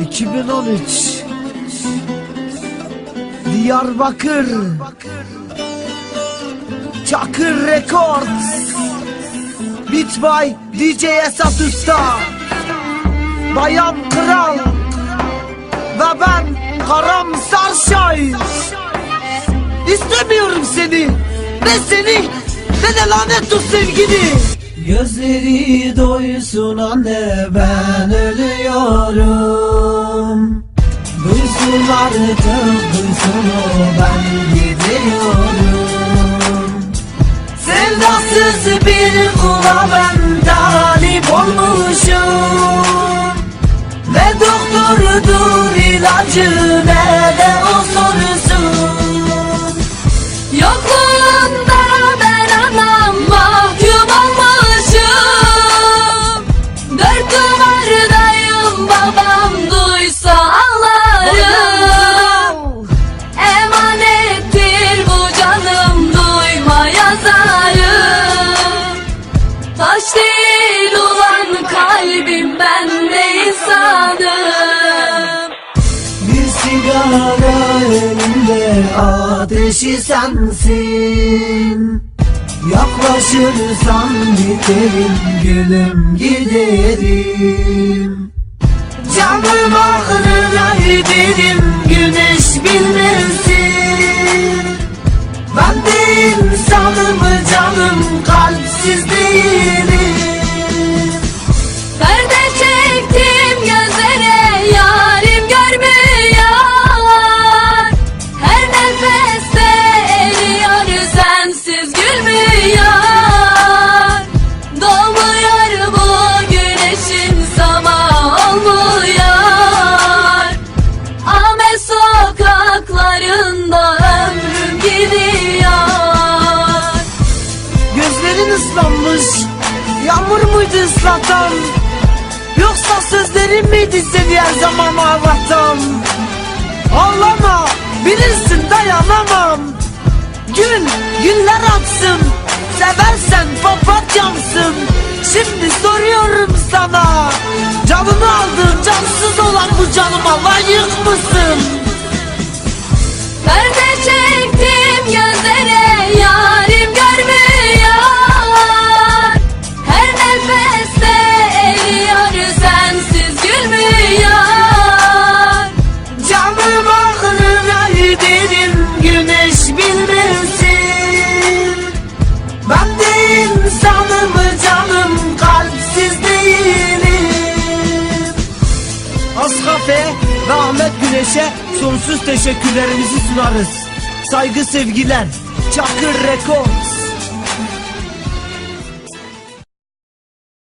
2013 Diyarbakır. Çakır Records. Beat by DJ Esat Usta. Bayan Kral. Ve ben Karam Sarşay. İstemiyorum seni. Ne seni. Ne de lanet o sevgini Gözleri doysun anne ben ölüyorum. Duysun artık duysun o ben gidiyorum. Sevdasız bir kula ben talip olmuşum. Ve doktordur ilacı ne ben de insanım. Bir sigara elimde ateşi sensin. Yaklaşırsan biterim gülüm giderim. Canım ağrına giderim güneş bilmesin Ben de insanım canım kalpsiz değilim. Perde Yağmur muydu ıslatan? Yoksa sözlerin miydi seni her zaman ağlatan? Ağlama bilirsin dayanamam. Gül güller atsın. Seversen papatyamsın. Şimdi soruyorum sana. Canını aldın cansız olan bu canıma layık mısın? Ağrına giderim güneş bilmesin. Ben de insanım canım kalpsiz değilim. Askafe ve Güneş'e sonsuz teşekkürlerimizi sunarız. Saygı sevgiler Çakır Records